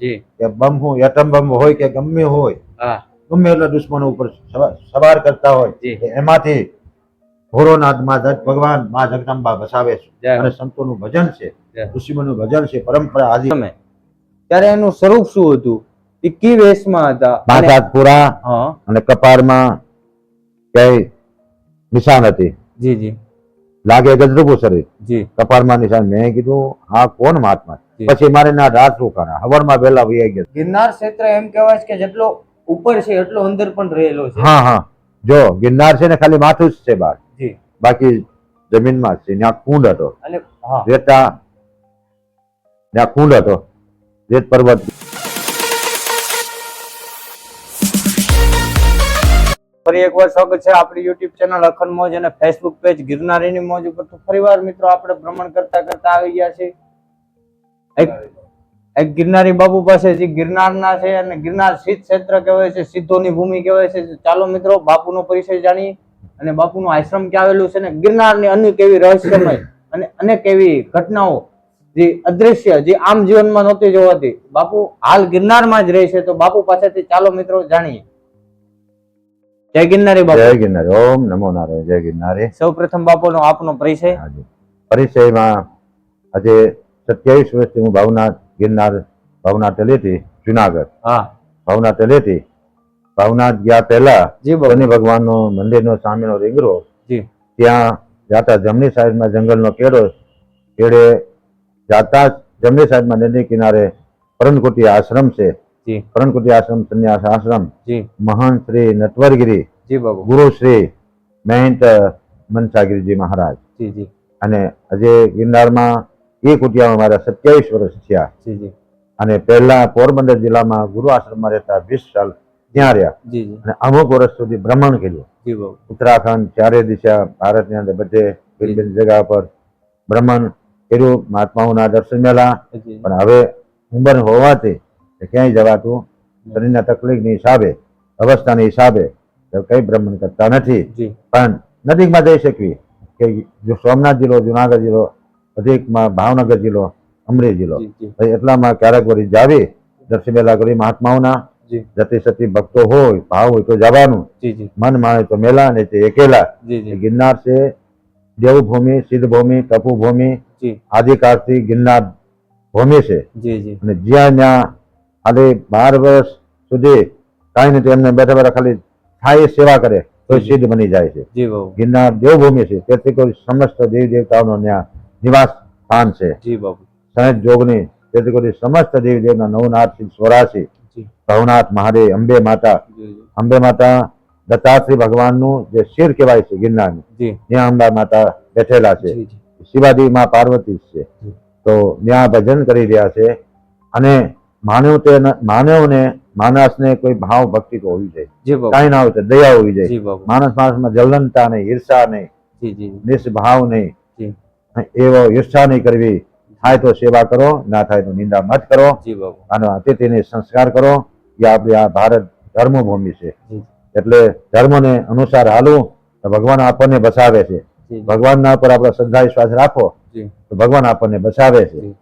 જી. કે બમ હોય એટમ બમ હોય કે ગમે હોય ગમે એટલા દુશ્મનો ઉપર સવાર કરતા હોય એમાંથી ભોળોનાથમાં દત્ત ભગવાન મા જગદંબા વસાવે છે. અને સંતોનું ભજન છે. જય. ઋષિમુનિનું ભજન છે પરંપરા આદિ. તમે. ત્યારે એનું સ્વરૂપ શું હતું? એ કી વેશમાં હતા? અને- પાંચ પૂરા હા. અને કપાળમાં કઈ નિશાન હતી. જી જી. લાગે ગજરૂપું શરીર જી. કપાળમાં નિશાન. મેં કીધું આ કોણ મહાત્મા. પછી મારે ના રાત રોકાણા હવનમાં વહેલા વહી ગયા. ગિરનાર ક્ષેત્ર એમ કહેવાય છે કે જેટલો ઉપર છે એટલો અંદર પણ રહેલો છે. હા હા. જો ગિરનાર છે ને ખાલી માથું જ છે બહાર. બાકી જમીનમાં છે. ત્યાં કુંડ હતો. અને હા. રેતા. ત્યાં કુંડ હતો. રેત પર્વત. ફરી એકવાર સ્વાગત છે આપણી યુટ્યુબ ચેનલ અખંડ મોજ અને ફેસબુક પેજ ગિરનારીની મોજ ઉપર. તો ફરીવાર મિત્રો આપણે ભ્રમણ કરતા કરતા આવી ગયા છે એક એક ગિરનારી બાપુ પાસે જે ગિરનારના છે અને ગિરનાર સિદ્ધ ક્ષેત્ર કહેવાય છે સિદ્ધોની ભૂમિ કહેવાય છે ચાલો મિત્રો બાપુનો પરિચય જાણી અને બાપુનો આશ્રમ ક્યાં આવેલું છે અને ગિરનારની અનેક એવી રહસ્યમય અને અનેક એવી ઘટનાઓ જે અદ્રશ્ય જે આમ જીવનમાં નહોતી જોવાતી. બાપુ હાલ ગિરનારમાં જ રહે છે તો બાપુ પાસેથી ચાલો મિત્રો જાણીએ. જય ગિરનારી બાપુ. જય ગિરનારી. ઓમ નમો નારાયણ. જય ગિરનારી. સૌ પ્રથમ બાપુનો આપનો પરિચય. પરિચયમાં આજે સત્યાવીસ વર્ષથી હું ભાવનાથ ગિરનાર ભાવનાથ તલેટી જુનાગઢ. હા. ભાવનાથ તલેટી ભાવનાથ ગયા પહેલા શનિ ભગવાનનો મંદિરનો સામેનો રીંગરો. ત્યાં જાતા જમણી સાઈડમાં જંગલનો કેળો. કેળે જાતા જમણી સાઈડમાં નદી કિનારે પરણકુટી આશ્રમ છે. પરણકુટી આશ્રમ સંન્યાસ આશ્રમ. મહાન શ્રી નટવરગીરી. ગુરુ શ્રી મહેંત મનસાગીરીજી મહારાજ. અને આજે ગિરનારમાં એ કુટિયામાં મારા સત્યાવીસ વર્ષ થયા. અને પહેલા પોરબંદર જિલ્લામાં ગુરુ આશ્રમમાં રહેતા વીસ સાલ ત્યાં રહ્યા. અને અમુક વર્ષ સુધી ભ્રમણ કર્યું. ઉત્તરાખંડ ચારે દિશા ભારતની અંદર બધે ભિન્ન જગા પર ભ્રમણ કર્યું. મહાત્માઓના દર્શન મેળા પણ હવે ઉંમર હોવાથી ક્યાંય જવાતું શરીરના તકલીફની હિસાબે અવસ્થાના હિસાબે કઈ ભ્રમણ કરતા નથી. પણ નજીકમાં જઈ શકવી કે જો સોમનાથ જિલ્લો જુનાગઢ જિલ્લો અધિકમાં ભાવનગર જિલ્લો અમરેલી જિલ્લો. એટલામાં ક્યારેક વળી જાવી દર્શન મેલા કરી મહાત્માઓના. જતી સતી ભક્તો હોય ભાવ હોય તો જવાનું. મન માને તો મેલા ને તે એકેલા. ગિરનાર છે દેવભૂમિ સિદ્ધભૂમિ તપુભૂમિ. આદિકાળથી ગિરનાર ભૂમિ છે. અને જ્યાં ત્યાં ખાલી બાર વર્ષ સુધી કાંઈ નથી એમને બેઠા બેઠા ખાલી થાય સેવા કરે તો સિદ્ધ બની જાય છે. ગિરનાર દેવભૂમિ છે તેથી કોઈ સમસ્ત દેવી દેવતાઓનો ત્યાં નિવાસ સ્થાન છે. જી બાપુ. સહેજ જોગની તેથી કરી સમસ્ત દેવી દેવના નવનાથ ચોરાસી જી. ભવનાથ મહાદેવ અંબે માતા અંબે માતા દત્તાત્રી ભગવાનનું જે શિર કહેવાય છે ગિરનારનું ત્યાં અંબા માતા બેઠેલા છે. જી માં પાર્વતી છે. તો ત્યાં ભજન કરી રહ્યા છે અને માનવ તે માનવને માણસને કોઈ ભાવ ભક્તિ તો હોવી જોઈએ. કાંઈ ના હોય તો દયા હોવી જોઈએ. માણસ માણસમાં જલનતા નહીં ઈર્ષા નહીં નિષ્ભાવ નહીં. એવો ઈર્ષા નહીં કરવી થાય તો સેવા કરો ના થાય તો નિંદા મત કરો. અને અતિથિને સંસ્કાર કરો. એ આપણી આ ભારત ધર્મભૂમિ છે. એટલે ધર્મને અનુસાર હાલવું તો ભગવાન આપણને બસાવે છે. ભગવાનના પર આપણે શ્રદ્ધા વિશ્વાસ રાખો તો ભગવાન આપણને બસાવે છે.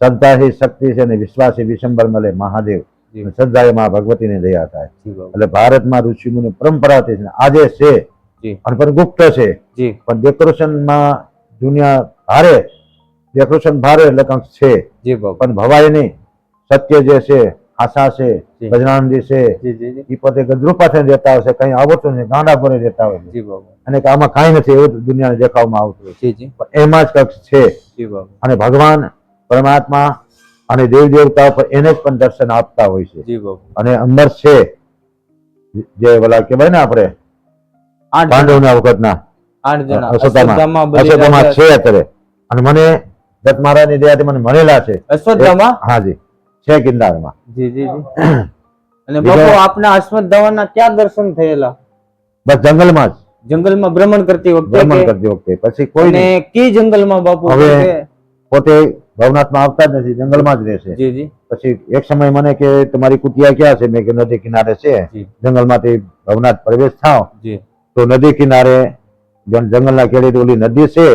શ્રદ્ધા એ શક્તિ છે અને વિશ્વાસ એ વિશંબર મળે મહાદેવ. શ્રદ્ધા એ માં ભગવતીને દયા થાય. એટલે ભારતમાં ઋષિમુની પરંપરા હતી આજે છે. પણ ગુપ્ત છે. પણ ડેકોરેશનમાં દુનિયા ભારે ડેકોરેશન ભારે એટલે કંઈક છે. જી પણ ભવાય નહીં. સત્ય જે છે આશા છે જી. છે એ પોતે ગજરૂપાથી રહેતા હોય છે કંઈ આવડતું નથી ગાંડા પર રહેતા હોય છે. અને આમાં કાંઈ નથી એવું દુનિયાને દેખાવમાં આવતું પણ એમાં જ કંઈક છે. અને ભગવાન પરમાત્મા અને દેવ દેવતાઓ પર એને જ પણ દર્શન આપતા હોય છે. અને અંદર છે જે ઓલા કહેવાય ને આપણે પાંડવના વખતના આઠ જણા. બલિરાજા- છે અત્યારે. અને મને દત્ત મહારાજની દયાથી મને મળેલા છે. અશ્વત્થામાં? હાજી છે ગિરનારમાં. જી જી જી. અને બાપુ આપના અશ્વત્થામાના ક્યાં દર્શન થયેલા? બસ જંગલમાં જ. જંગલમાં ભ્રમણ કરતી વખતે ભ્રમણ કરતી વખતે. પછી કોઈ ને કી જંગલમાં બાપુ હવે- પોતે ભવનાથમાં આવતા જ નથી જંગલમાં જ રહેશે જી જી. પછી એક સમય મને કે તમારી કુટિયા ક્યાં છે? મેં કે નદી કિનારે છે. જંગલમાંથી ભવનાથ પ્રવેશ થાવ. તો નદી કિનારે જંગલના કેડે ઓલી નદી છે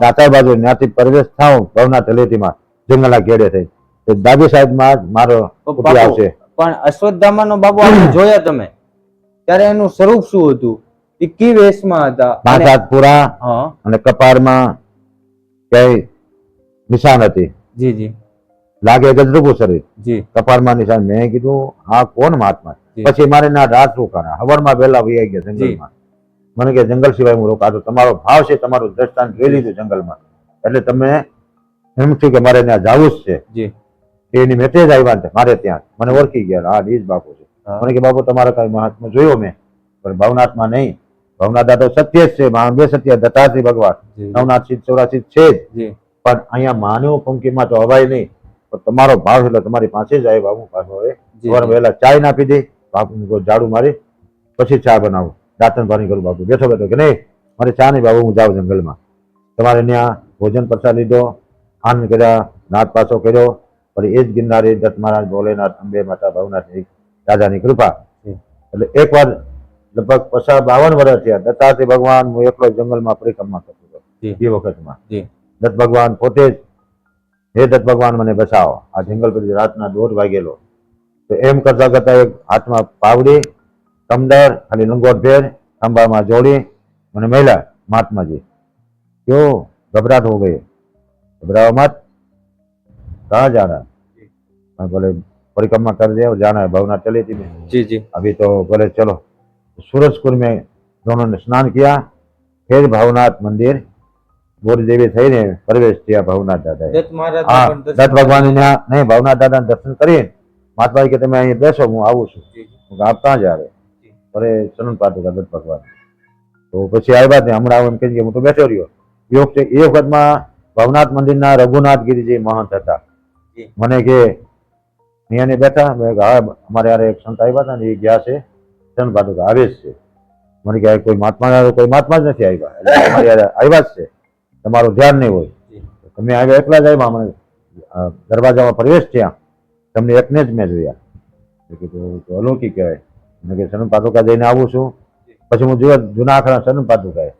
દાતા બાજુ ત્યાંથી પ્રવેશ થાવ ભવનાથ હલેટીમાં જંગલના ખેડે થઈ દાદી સાહેબમાં મારો આવશે. પણ અશ્વત્થામાનો બાબુ આપણે જોયા તમે? ત્યારે એનું સ્વરૂપ શું હતું? એ કી વેશમાં હતા? પાંચ અને- હાથ પૂરા અને કપાળમાં કઈ નિશાન હતી. જી જી. લાગે ગજરૂપું શરીર. જી. કપાળમાં નિશાન. મેં કીધું આ કોણ મહાત્મા? પછી મારે ના રાત રોકાણા. માં વહેલા વહી ગયા જંગલમાં. મને કે જંગલ સિવાય હું રોકાતો. તમારો ભાવ છે તમારું દ્રષ્ટાંત જોઈ લીધું જંગલમાં. એટલે તમે એમ થયું કે મારે ત્યાં જવું જ છે. એની મેસેજ આવ્યા છે મારે ત્યાં. મને ઓળખી ગયા હા ડીજ બાપુ છે. મને કે બાપુ તમારા કઈ મહાત્મા જોયો મેં. પણ ભવનાથમાં નહીં. ભવનાથ તો સત્ય જ છે બે સત્ય દત્તાથી ભગવાન. જી. નવનાથ સિદ્ધ ચોરાસી છે જ. પણ અહીંયા માનવ પંકીમાં તો હવાય નહીં. પણ તમારો ભાવ એટલે તમારી પાસે જ આવ્યા હું. પાછો હવે સવારે વહેલા ચાય નાખી દે. બાપુ કોઈ ઝાડુ મારી. પછી ચા બનાવું. દાંતન પાણી કરું બાપુ. બેઠો બેઠો કે નહીં? મારે ચા નહીં બાબુ હું જાઉં જંગલમાં. તમારે ત્યાં ભોજન પ્રસાદ લીધો આનંદ કર્યા નાથ પાછો કર્યો. પછી એ જ ગિરનારી દત્ત મહારાજ ભોલેનાથ અંબે માતા ભવનાથની રાજાની કૃપા. એટલે એટલે એકવાર લગભગ પસાર બાવન વર્ષ થયા. દત્તાત્રેય ભગવાન હું એકલો જંગલમાં પરિક્રમા કરતો હતો. એ વખતમાં. દત્ત ભગવાન પોતે જ હે દત્ત ભગવાન મને બચાવો. આ જંગલ પછી રાતના દોઢ વાગેલો. તો એમ કરતા કરતા એક હાથમાં પાવડી કમદર ખાલી લંગોટ ભેર ખંભામાં જોડી મને મળ્યા મહાત્માજી क्यों घबराहट हो गई घबराओ मत कहाँ जाना है मैं बोले परिक्रमा कर दिया और जाना है भवना चली थी मैं જી જી अभी तो बोले चलो सूरजपुर में दोनों ने स्नान किया फिर भवनाथ मंदिर बोरी देवी थई ने प्रवेश किया भवनाथ दादा દત્ત મહારાજ હા દત્ત ભગવાન ત્યાં નહીં ભવનાથ દાદા દર્શન કરીને મહાત્માજી કે તમે અહીં બેસો હું આવું છું હું કહું, આપ ક્યાં જા રહે અરે ચરણ પાતુકા દત્ત ભગવાન તો પછી આવ્યા ત્યાં હમણાં એમ કહી હું તો બેઠો રહ્યો. એ વખતે એ વખતમાં ભવનાથ મંદિરના રઘુનાથ ગિરિજી મહંત હતા. મને કે અહીંયાને બેઠા મેં હા અમારે યારે એક સંત આવ્યા હતા ને એ ગયા છે. ચરણ પાતુકા આવે જ છે. મને કહે કોઈ મહાત્મા કોઈ મહાત્મા જ નથી આવ્યા. એટલે તમારી આવ્યા જ છે. તમારું ધ્યાન નહીં હોય. તમે આવ્યા એકલા જ આવ્યા મને દરવાજામાં પ્રવેશ થયા. તમને એકને જ મેં જોયા. કીધું અલૌકિક કહેવાય. મેં કે સનમ પાદુકા જઈને આવું છું. પછી હું જોયા જૂના આખરા સનમ પાદુકાએ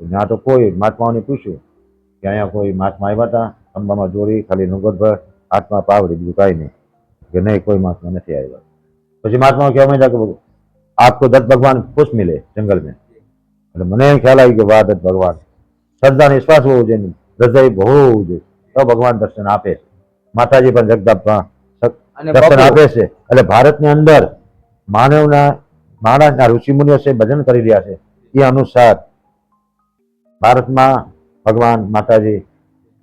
ત્યાં તો કોઈ મહાત્માઓને પૂછ્યું કે અહીંયા કોઈ મહાત્મા આવ્યા હતા? અંબામાં જોડી ખાલી નગરભર આત્મા પાવડી બીજું કાંઈ નહીં. કે નહીં કોઈ મહાત્મા નથી આવ્યા. પછી મહાત્માઓ કહેવા માંડ્યા કે આપકો દત્ત ભગવાન ખુશ મિલે જંગલ में એટલે મને એમ ખ્યાલ આવી કે વાહ દત્ત ભગવાન. શ્રદ્ધા ને વિશ્વાસ હોવો જોઈએ હૃદય બહુ હોવું જોઈએ. તો ભગવાન દર્શન આપે છે. માતાજી પણ જગદંબા દર્શન આપે છે. એટલે ભારતની અંદર માનવના માણસના ઋષિમુનિઓ છે ભજન કરી રહ્યા છે એ અનુસાર ભારતમાં ભગવાન માતાજી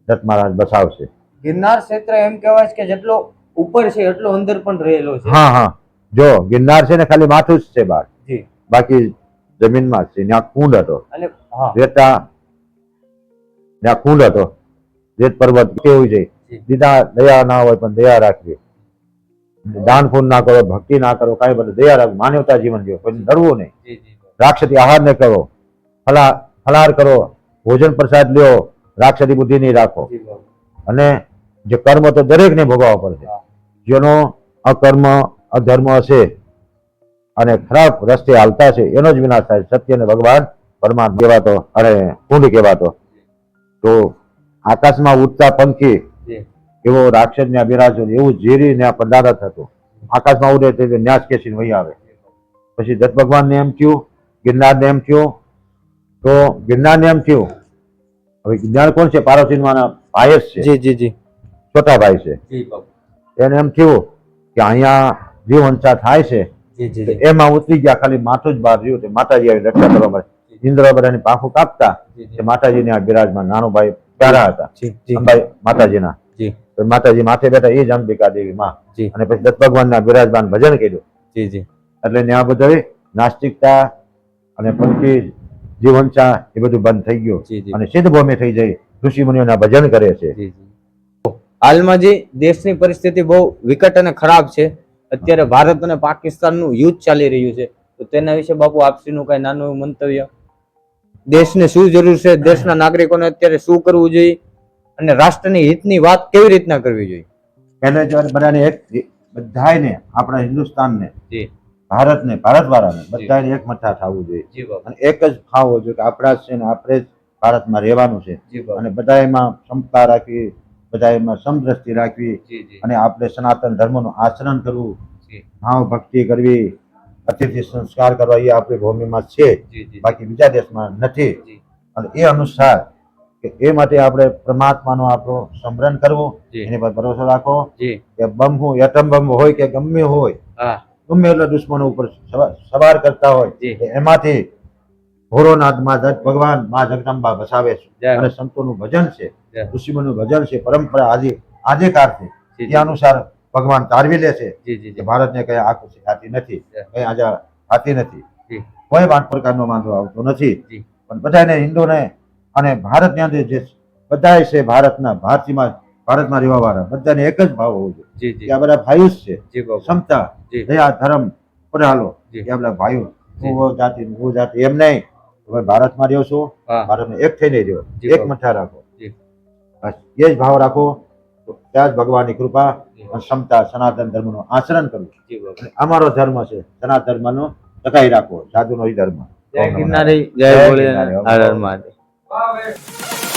દત્ત મહારાજ બસાવશે. ગિરનાર ક્ષેત્ર એમ કહેવાય છે કે જેટલો ઉપર છે એટલો અંદર પણ રહેલો છે. હા હા. જો ગિરનાર છે ને ખાલી માથું જ છે બહાર. બાકી જમીનમાં છે ત્યાં કુંડ હતો. રેતા ત્યાં કુંડ હતો. રેત પર્વત કેવું છે. દીધા દયા ના હોય પણ દયા રાખવી. દાન પુણ્ય ના કરો ભક્તિ ના કરો કાંઈ બધું. દયા રાખવું માનવતા જીવન જીવો. કોઈ ડરવું નહીં. રાક્ષસી આહાર ને કરો. ફલા ફલાહાર કરો. ભોજન પ્રસાદ લ્યો. રાક્ષસી બુદ્ધિ નહીં રાખો. અને જે કર્મ તો દરેકને ભોગવવા પડશે. જેનો અકર્મ અધર્મ હશે અને ખરાબ રસ્તે હાલતા છે એનો જ વિનાશ થાય. સત્ય ને ભગવાન પરમાત્મા કહેવાતો અને કુંડ કહેવાતો. તો આકાશમાં ઉડતા પંખી એવો રાક્ષસ ને બિરાજો એવું ઝેરી ને પદાર્થ હતો. આકાશમાં ઉડે તે ન્યાસ કેસીને વહી આવે. પછી દત્ત ભગવાન ને એમ થયું ગિરનાર ને એમ થયું તો ગિરનાર ને એમ થયું હવે ગિરનાર કોણ છે? પાર્વતીમાના ભાઈ જ છે. જી જી જી. છોટા ભાઈ છે. એને એમ થયું કે અહીંયા જીવ હંસા થાય છે. એમાં ઉતરી ગયા ખાલી માથું જ બહાર રહ્યું માતાજી આવી રક્ષા કરવા માટે. ઇન્દ્ર બધાની પાખું કાપતા માતાજીને આ બિરાજમાં નાનો ભાઈ પ્યારા હતા. અંબાઈ માતાજીના. માતાજી માથે બેઠા એ જ અંબિકા દેવી માં. જી. અને પછી દત્ત ભગવાનના બિરાજમાન ભજન કર્યું. જી જી. એટલે ત્યાં બધું નાસ્તિકતા અને પંખી જીવનચા એ બધું બંધ થઈ ગયું. અને સિદ્ધ ભૂમિ થઈ જઈ ઋષિ મુનિઓના ભજન કરે છે. હાલમાં જે દેશની પરિસ્થિતિ બહુ વિકટ અને ખરાબ છે અત્યારે ભારત અને પાકિસ્તાનનું યુદ્ધ ચાલી રહ્યું છે તો તેના વિશે બાપુ આપસીનું કઈ નાનું મંતવ્ય? દેશને શું જરૂર છે? દેશના નાગરિકોને અત્યારે શું કરવું જોઈએ? અને રાષ્ટ્રની હિતની વાત કેવી રીતના કરવી જોઈએ? પહેલે જો બધાને એક બધાને આપણા હિન્દુસ્તાનને ભારતને ભારત વાળાને બધાને એક મઠા થવું જોઈએ. અને એક જ ખાવો જોઈએ કે આપણા છે ને આપણે જ ભારતમાં રહેવાનું છે. અને બધા એમાં ક્ષમતા રાખવી બધા એમાં સમદ્રષ્ટિ રાખવી અને આપણે સનાતન ધર્મનું આચરણ કરવું. ભાવ ભક્તિ કરવી અતિથિ સંસ્કાર કરવા એ આપણી ભૂમિમાં છે. બાકી બીજા દેશમાં નથી. અને એ અનુસાર કે એ માટે આપણે પરમાત્માનો આપણો સમરણ કરવો. એની પર ભરોસો રાખો કે બમ હોય એટમ બમ હોય કે ગમે હોય હા. ગમે એટલા દુશ્મનો ઉપર સવાર કરતા હોય. એમાંથી ભોરોનાથમાં ભગવાન મા જગદંબા બસાવે છે. અને સંતોનું ભજન છે. જય. ભજન છે. પરંપરા આજે આજે જી એ અનુસાર ભગવાન તારવી લે છે. કે ભારતને કઈ આખું હાથી નથી. કઈ આજે હાથી નથી. કોઈ વાત પ્રકારનો વાંધો આવતો નથી. પણ બધાને હિન્દુને અને ભારતની અંદર જે બધાય છે ભારતના ભારતીમાં ભારતમાં રહેવા વાળા બધાને એક જ ભાવ હોવો જોઈએ. કે આ બધા ભાઈઓ જ છે. ક્ષમતા દયા ધર્મ પર હાલો. કે આપણા ભાઈઓ હું જાતિ હું જાતિ એમ નહીં. તમે ભારતમાં રહ્યો છો ભારતમાં એક થઈને રહ્યો. એક મઠા રાખો. બસ એ જ ભાવ રાખો. ત્યાં જ ભગવાનની કૃપા ક્ષમતા સનાતન ધર્મનું આચરણ કરવું અમારો ધર્મ છે સનાતન ધર્મનો ટકાઈ રાખો સાધુનો ધર્મ. જય ગિરનારી જય ગિરનારી. હર હર મહાદેવ Vabbè.